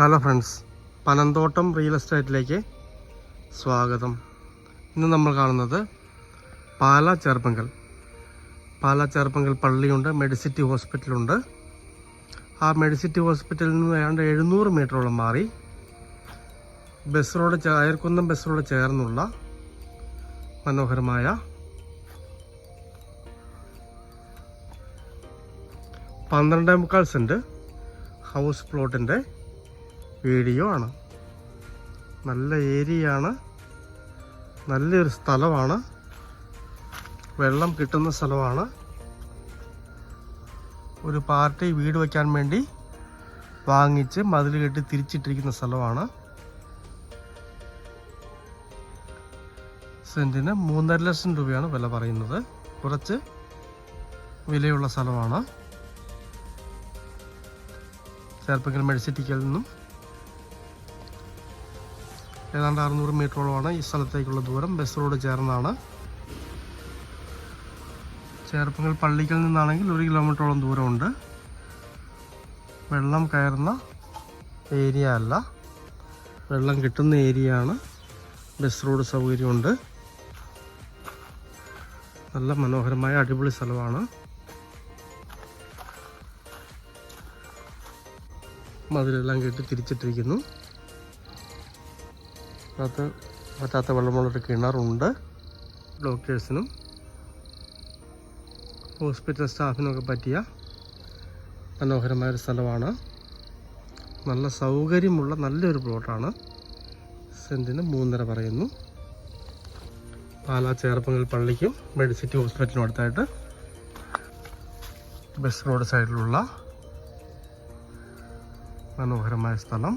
Hello friends Panamthottam real എസ്റ്റേറ്റിലേക്ക് സ്വാഗതം. ഇന്ന് നമ്മൾ കാണുന്നത് പാല ചേർപ്പങ്കൽ പാല ചേർപ്പങ്കൽ പള്ളിയുണ്ട് മെഡിസിറ്റി ഹോസ്പിറ്റലുണ്ട്. ആ മെഡിസിറ്റി ഹോസ്പിറ്റലിൽ നിന്ന് ഏതാണ്ട് എഴുന്നൂറ് മീറ്ററോളം മാറി bus road Ayarkunnam bus road ചേർന്നുള്ള മനോഹരമായ പന്ത്രണ്ടേ മുക്കാൽ സെന്റ് ഹൗസ് പ്ലോട്ടിന്റെ വീഡിയോ ആണ്. നല്ല ഏരിയയാണ്. നല്ലൊരു സ്ഥലമാണ്. വെള്ളം കിട്ടുന്ന സ്ഥലമാണ്. ഒരു പാർട്ടി വീട് വയ്ക്കാൻ വേണ്ടി വാങ്ങിച്ച് മതിൽ കെട്ടി തിരിച്ചിട്ടിരിക്കുന്ന സ്ഥലമാണ്. സെന്റിന് മൂന്നര ലക്ഷം രൂപയാണ് വില പറയുന്നത്. കുറച്ച് വിലയുള്ള സ്ഥലമാണ്. ചേർപ്പങ്കൽ മെഡിസിറ്റിക്കൽ നിന്നും ഏതാണ്ട് അറുന്നൂറ് മീറ്ററോളമാണ് ഈ സ്ഥലത്തേക്കുള്ള ദൂരം. ബസ് റോഡ് ചേർന്നാണ്. ചേർപ്പങ്ങൾ പള്ളിക്കൽ നിന്നാണെങ്കിൽ ഒരു കിലോമീറ്ററോളം ദൂരമുണ്ട്. വെള്ളം കയറുന്ന ഏരിയ അല്ല. വെള്ളം കിട്ടുന്ന ഏരിയ ആണ് ബസ് റോഡ് സൗകര്യമുണ്ട്. നല്ല മനോഹരമായ അടിപൊളി സ്ഥലമാണ്. മതിലെല്ലാം കേട്ട് തിരിച്ചിട്ടിരിക്കുന്നു. അതിനകത്ത് പറ്റാത്ത വെള്ളമുള്ളൊരു കിണറുണ്ട്. ഡോക്ടേഴ്സിനും ഹോസ്പിറ്റൽ സ്റ്റാഫിനൊക്കെ പറ്റിയ മനോഹരമായൊരു സ്ഥലമാണ്. നല്ല സൗകര്യമുള്ള നല്ലൊരു പ്ലോട്ടാണ്. സെന്റിന് മൂന്നര പറയുന്നു. പാലാ ചേർപ്പങ്കൽ പള്ളിക്കും മെഡിസിറ്റി ഹോസ്പിറ്റലിനും അടുത്തായിട്ട് ബസ് റോഡ് സൈഡിലുള്ള മനോഹരമായ സ്ഥലം.